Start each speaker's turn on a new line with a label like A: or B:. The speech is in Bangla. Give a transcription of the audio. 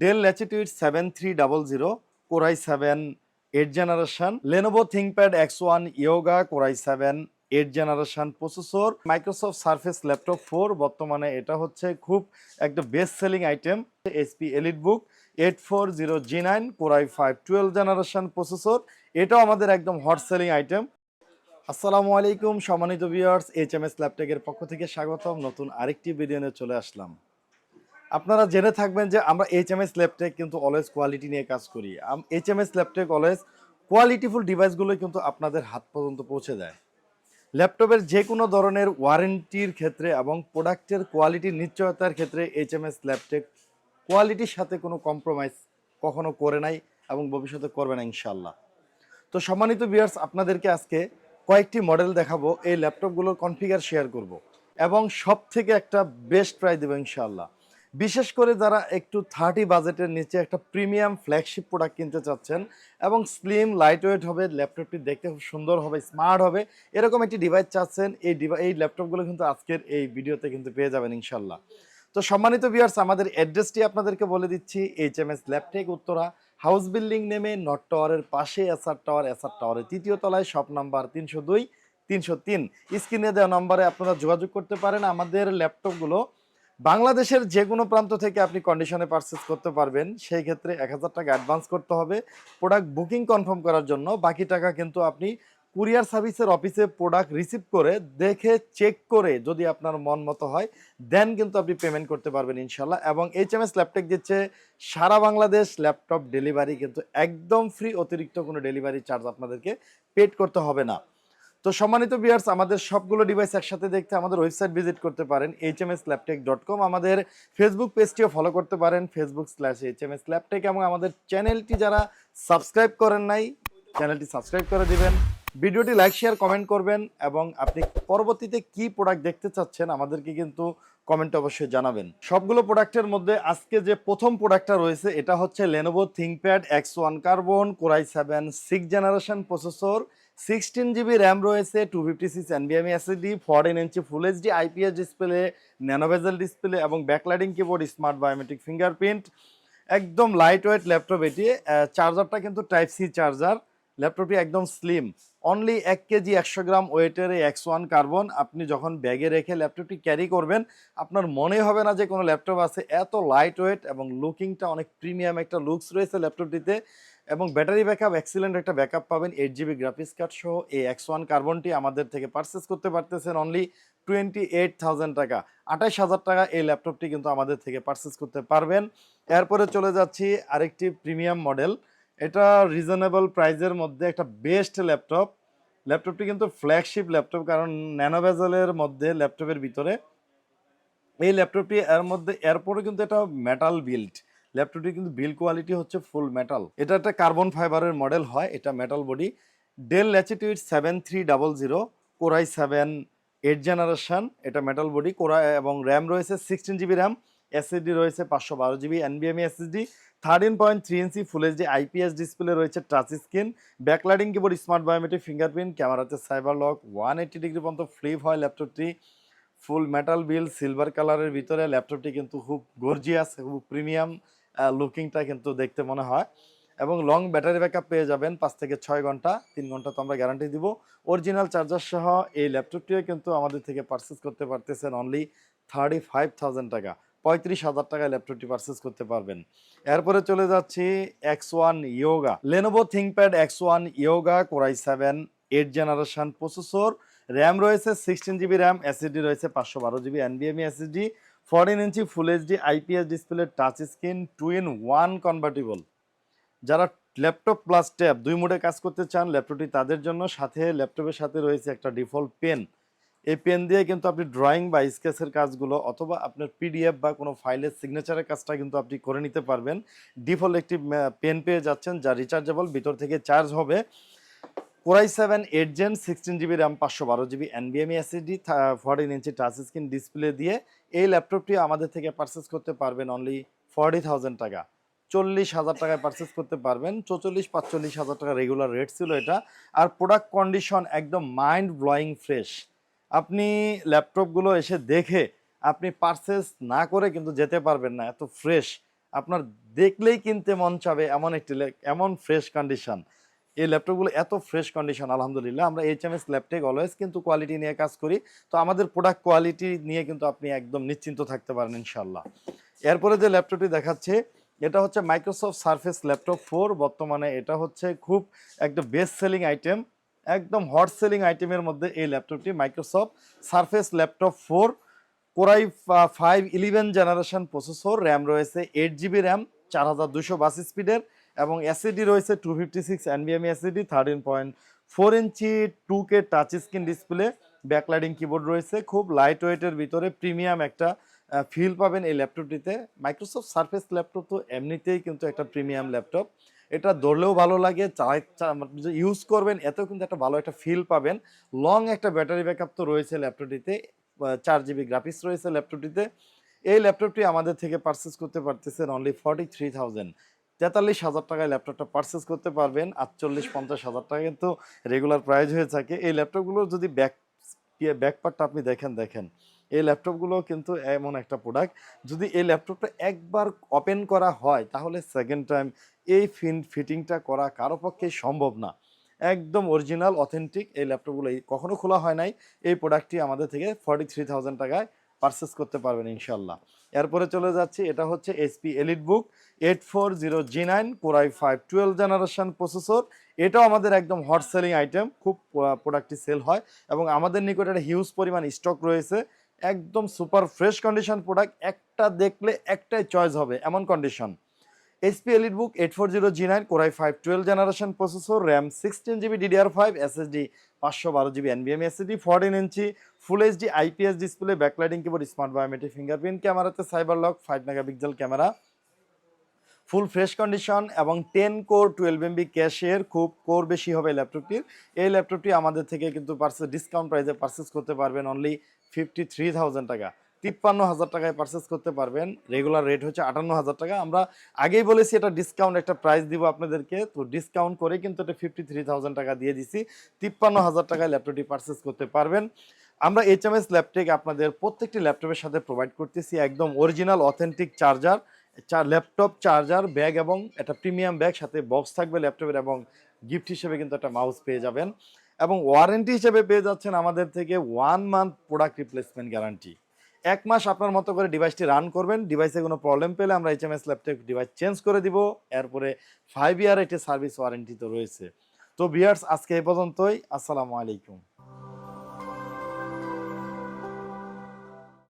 A: Dell latitude seven three double zero core i seven eight generation Lenovo ThinkPad X one Yoga core i seven eight generation processor Microsoft Surface laptop four বর্তমানে এটা হচ্ছে খুব একটা best selling item HP elite book eight four zero G nine core i five twelve generation processor এটাও আমাদের একদম হট সেলিং আইটেম আসসালামু আলাইকুম, সম্মানিত ভিউয়ার্স এইচ এম এস ল্যাপটেকের পক্ষ থেকে স্বাগতম। নতুন আরেকটি ভিডিও নিয়ে চলে আসলাম। আপনারা জেনে থাকবেন যে আমরা এইচ এম এস ল্যাপটেক কিন্তু অলওয়েজ কোয়ালিটি নিয়ে কাজ করি। H M S Laptech always কোয়ালিটিফুল ডিভাইসগুলো কিন্তু আপনাদের হাত পর্যন্ত পৌঁছে দেয়। ল্যাপটপের যে কোনো ধরনের ওয়ারেন্টির ক্ষেত্রে এবং প্রোডাক্টের কোয়ালিটির নিশ্চয়তার ক্ষেত্রে এইচ এম এস ল্যাপটেক কোয়ালিটির সাথে কোনো কম্প্রোমাইজ কখনো করে নাই এবং ভবিষ্যতে করবে না ইনশাল্লাহ তো সম্মানিত ভিউয়ার্স আপনাদেরকে আজকে কয়েকটি মডেল দেখাবো, এই ল্যাপটপগুলোর কনফিগার শেয়ার করব এবং সব থেকে একটা বেস্ট প্রাইস দেবো ইনশাল্লাহ বিশেষ করে যারা একটু থার্টি বাজেটের নিচে একটা প্রিমিয়াম ফ্ল্যাগশিপ প্রোডাক্ট কিনতে চাচ্ছেন এবং স্লিম লাইট ওয়েট হবে ল্যাপটপটি দেখতে খুব সুন্দর হবে স্মার্ট হবে, এরকম একটি ডিভাইস চাচ্ছেন, এই ডিভাই এই ল্যাপটপগুলো কিন্তু আজকের এই ভিডিওতে কিন্তু পেয়ে যাবেন ইনশাল্লাহ। তো সম্মানিত ভিউয়ার্স আমাদের অ্যাড্রেসটি আপনাদেরকে বলে দিচ্ছি H M S Laptech Uttara house building নেমে নট টাওয়ারের পাশে এসআর টাওয়ার এসআর টাওয়ারের তৃতীয় তলায় শপ নাম্বার তিনশো দুই, তিনশো তিন। স্ক্রিনে দেওয়া নম্বরে আপনারা যোগাযোগ করতে পারেন। আমাদের ল্যাপটপগুলো বাংলাদেশের যে কোনো প্রান্ত থেকে আপনি কন্ডিশনে পারচেস করতে পারবেন। সেই ক্ষেত্রে এক হাজার টাকা অ্যাডভান্স করতে হবে। প্রোডাক্ট বুকিং কনফার্ম করার জন্য। বাকি টাকা কিন্তু আপনি কুরিয়ার সার্ভিসের অফিসে প্রোডাক্ট রিসিভ করে দেখে চেক করে যদি আপনার মন মতো হয় দেন কিন্তু আপনি পেমেন্ট করতে পারবেন ইনশাল্লাহ। এবং এইচ এম এস ল্যাপটপ দিচ্ছে, সারা বাংলাদেশ ল্যাপটপ ডেলিভারি কিন্তু একদম ফ্রি অতিরিক্ত কোনো ডেলিভারি চার্জ আপনাদেরকে পেড করতে হবে না। তো সম্মানিত বিয়ার্স আমাদের সবগুলো ডিভাইস একসাথে দেখতে আমাদের ওয়েবসাইট ভিজিট করতে পারেন H M S dot com আমাদের ফেসবুক পেজটিও ফলো করতে পারেন Facebook slash H M S এবং আমাদের চ্যানেলটি যারা সাবস্ক্রাইব করেন নাই চ্যানেলটি সাবস্ক্রাইব করে দিবেন। ভিডিওটি লাইক শেয়ার কমেন্ট করবেন, এবং আপনি পরবর্তীতে কি প্রোডাক্ট দেখতে চাচ্ছেন আমাদেরকে কিন্তু কমেন্ট অবশ্যই জানাবেন। সবগুলো প্রোডাক্টের মধ্যে আজকে যে প্রথম প্রোডাক্টটা রয়েছে, এটা হচ্ছে Lenovo ThinkPad X one carbon core i seven six generation processor sixteen GB RAM রয়েছে two fifty six এনবিএমই SSD fourteen inch full HD IPS display nano bezel display এবং backlighting keyboard smart biometric fingerprint একদম লাইট ওয়েট ল্যাপটপ এটি চার্জারটা কিন্তু টাইপ সি চার্জার ল্যাপটপটি একদম স্লিম অনলি এক কেজি একশো গ্রাম ওয়েটের এক্স ওয়ান কার্বন আপনি যখন ব্যাগে রেখে ল্যাপটপটি ক্যারি করবেন, আপনার মনে হবে না যে কোনো ল্যাপটপ আছে। এত লাইট ওয়েট এবং লুকিংটা অনেক প্রিমিয়াম একটা লুকস রয়েছে ল্যাপটপটিতে এবং ব্যাটারি ব্যাকআপ এক্সিলেন্ট একটা ব্যাকআপ পাবেন। এইট জিবি গ্রাফিক্স কার্ড সহ এই এক্স ওয়ান কার্বনটি আমাদের থেকে পারচেস করতে পারতেছেন অনলি টোয়েন্টি এইট থাউজেন্ড টাকা। আঠাইশ হাজার টাকা এই ল্যাপটপটি কিন্তু আমাদের থেকে পারচেস করতে পারবেন। এরপরে চলে যাচ্ছি আরেকটি প্রিমিয়াম মডেল এটা রিজনেবল প্রাইজের মধ্যে একটা বেস্ট ল্যাপটপ ল্যাপটপটি কিন্তু ফ্ল্যাগশিপ ল্যাপটপ কারণ ন্যানোভেজেলের মধ্যে ল্যাপটপের ভিতরে। এই ল্যাপটপটি এর মধ্যে, এরপরে কিন্তু এটা মেটাল বিল্ড ল্যাপটপটি কিন্তু বিল কোয়ালিটি হচ্ছে ফুল মেটাল এটা একটা কার্বন ফাইবারের মডেল হয়, এটা metal body Dell latitude seven three double zero core i seven eight generation এটা মেটাল বডি কোরা এবং র্যাম রয়েছে সিক্সটিন জিবি র্যাম এসএসডি রয়েছে পাঁচশো বারো GB এনবিএমই SSD thirteen point three inch full HD IPS display রয়েছে touch screen backlighting keyboard smart biometric fingerprint ক্যামেরাতে cyber lock one eighty degree পর্যন্ত ফ্লিপ হয় ল্যাপটপটি। ফুল মেটাল বিল সিলভার কালারের ভিতরে ল্যাপটপটি কিন্তু খুব গর্জিয়াস খুব প্রিমিয়াম লুকিংটা কিন্তু দেখতে মনে হয়। এবং লং ব্যাটারি ব্যাকআপ পেয়ে যাবেন পাঁচ থেকে ছয় ঘণ্টা, তিন ঘণ্টা তো আমরা গ্যারান্টি দিব। অরিজিনাল চার্জার সহ এই ল্যাপটপটিও কিন্তু আমাদের থেকে পারচেস করতে পারতেছেন অনলি থার্টি ফাইভ থাউজেন্ড টাকা। পঁয়ত্রিশ হাজার টাকায় ল্যাপটপটি পারচেস করতে পারবেন। এরপরে চলে যাচ্ছি X one Yoga Lenovo ThinkPad X one Yoga core i seven eight generation processor RAM রয়েছে সিক্সটিন জিবি র্যাম এসএসডি রয়েছে পাঁচশো বারো GB এনবিএমই SSD fourteen inch full HD IPS display touch screen two in one convertible যারা ল্যাপটপ প্লাস ট্যাব দুই মোডে কাজ করতে চান ল্যাপটপটি তাদের জন্য। সাথে ল্যাপটপের সাথে রয়েছে একটা ডিফল্ট পেন এই পেন দিয়ে কিন্তু আপনি ড্রয়িং বা স্কেচের কাজগুলো অথবা আপনার পিডিএফ বা কোনো ফাইলের সিগনেচারের কাজটা কিন্তু আপনি করে নিতে পারবেন। ডিফল্ট একটি পেন পেয়ে যাচ্ছেন, যা রিচার্জেবল ভিতর থেকে চার্জ হবে। Core i seven eight gen sixteen GB RAM পাঁচশো বারো GB এনবিএমই SSD fourteen inch touch screen display দিয়ে এই ল্যাপটপটি আমাদের থেকে পারচেস করতে পারবেন অনলি ফর্টি থাউজেন্ড টাকা। চল্লিশ হাজার টাকায় পারচেস করতে পারবেন, চৌচল্লিশ, পাঁচচল্লিশ হাজার টাকা রেগুলার রেট ছিল এটা। আর প্রোডাক্ট কন্ডিশন একদম মাইন্ড ব্লোয়িং ফ্রেশ আপনি ল্যাপটপগুলো এসে দেখে আপনি পারচেস না করে কিন্তু যেতে পারবেন না, এত ফ্রেশ আপনার দেখলেই কিনতে মন চাবে এমন একটি এমন ফ্রেশ কন্ডিশন এই ল্যাপটপগুলো এত ফ্রেশ কন্ডিশন আলহামদুলিল্লাহ। আমরা H M S Laptech always কিন্তু কোয়ালিটি নিয়ে কাজ করি। তো আমাদের প্রোডাক্ট কোয়ালিটি নিয়ে কিন্তু আপনি একদম নিশ্চিন্ত থাকতে পারেন ইনশাল্লাহ এরপরে যে ল্যাপটপটি দেখাচ্ছে, এটা হচ্ছে মাইক্রোসফট সারফেস ল্যাপটপ ফোর বর্তমানে এটা হচ্ছে খুব একটা বেস্ট সেলিং আইটেম একদম হট সেলিং আইটেমের মধ্যে এই ল্যাপটপটি Microsoft Surface laptop four core i five eleven generation processor RAM রয়েছে এইট জিবি র্যাম চার হাজার দুশো বাস স্পিডের এবং এসিডি রয়েছে two fifty six এনবিএম SSD thirteen point four inch two K touch screen display backlighting keyboard রয়েছে, খুব লাইট ওয়েটের ভিতরে প্রিমিয়াম একটা ফিল পাবেন এই ল্যাপটপটিতে মাইক্রোসফট সারফেস ল্যাপটপ তো এমনিতেই কিন্তু একটা প্রিমিয়াম ল্যাপটপ এটা ধরলেও ভালো লাগে চালাই ইউজ করবেন, এতেও কিন্তু একটা ভালো একটা ফিল পাবেন। লং একটা ব্যাটারি ব্যাকআপ তো রয়েছে ল্যাপটপটিতে চার জিবি গ্রাফিক্স রয়েছে ল্যাপটপটিতে এই ল্যাপটপটি আমাদের থেকে পারচেস করতে পারতেছেন অনলি ফর্টি থ্রি থাউজেন্ড তেতাল্লিশ হাজার টাকায় ল্যাপটপটা পারচেস করতে পারবেন, আটচল্লিশ, পঞ্চাশ হাজার টাকা কিন্তু রেগুলার প্রাইস হয়ে থাকে। এই ল্যাপটপগুলোর যদি ব্যাক ব্যাকপার্টটা আপনি দেখেন দেখেন। এই ল্যাপটপগুলো কিন্তু এমন একটা প্রোডাক্ট যদি এই ল্যাপটপটা একবার ওপেন করা হয়, তাহলে সেকেন্ড টাইম এই ফিন ফিটিংটা করা কারও পক্ষে সম্ভব না। একদম অরিজিনাল অথেন্টিক এই ল্যাপটপগুলো কখনো খোলা হয় নাই। এই প্রোডাক্টটি আমাদের থেকে ফর্টি থ্রি থাউজেন্ড টাকায় পারচেস করতে পারবেন ইনশাল্লাহ এরপরে চলে যাচ্ছি, এটা হচ্ছে HP EliteBook eight four zero G nine core i five twelve generation processor এটাও আমাদের একদম হট সেলিং আইটেম খুব প্রোডাক্টটি সেল হয় এবং আমাদের নিকট একটা হিউজ পরিমাণ স্টক রয়েছে। একদম সুপার ফ্রেশ কন্ডিশন প্রোডাক্ট একটা দেখলে একটাই চয়েস হবে, এমন condition HP EliteBook eight four zero G nine core i five twelve generation processor RAM sixteen GB DDR five SSD পাঁচশো বারো GB এনবিএম SSD fourteen inch full HD IPS display backlighting keyboard smart biometric fingerprint ক্যামেরাতে cyber lock five megapixel camera full fresh condition এবং টেন কোর টুয়েলভ এমবি ক্যাশের খুব কোর বেশি হবে ল্যাপটপটির। এই ল্যাপটপটি আমাদের থেকে কিন্তু পার্সেস ডিসকাউন্ট প্রাইসে পারচেস করতে পারবেন অনলি ফিফটি থ্রি থাউজেন্ড টাকা। তিপ্পান্ন হাজার টাকায় পারচেস করতে পারবেন। রেগুলার রেট হচ্ছে আটান্ন হাজার টাকা। আমরা আগেই বলেছি এটা ডিসকাউন্ট একটা প্রাইস দিব আপনাদেরকে। তো ডিসকাউন্ট করে কিন্তু এটা ফিফটি থ্রি থাউজেন্ড টাকা দিয়ে দিছি। তিপ্পান্ন হাজার টাকায় ল্যাপটপটি পারচেস করতে পারবেন। আমরা এইচ এম এস ল্যাপটেক আপনাদের প্রত্যেকটি ল্যাপটপের সাথে প্রোভাইড করতেছি। একদম অরিজিনাল অথেন্টিক চার্জার চার ল্যাপটপ চার্জার ব্যাগ এবং একটা প্রিমিয়াম ব্যাগ সাথে বক্স থাকবে ল্যাপটপের এবং গিফট হিসেবে কিন্তু একটা মাউস পেয়ে যাবেন। এবং ওয়ারেন্টি হিসেবে পেয়ে যাচ্ছেন আমাদের থেকে one month product replacement guarantee এক মাস আপনার মতো করে ডিভাইসটি রান করবেন ডিভাইসে কোনো প্রবলেম পেলে আমরা H M S laptop device change করে দিব, এরপরে ফাইভ ইয়ার একটি সার্ভিস ওয়ারেন্টি তো রয়েছে। তো বিয়ার্স আজকে এই পর্যন্তই, আসসালামু আলাইকুম।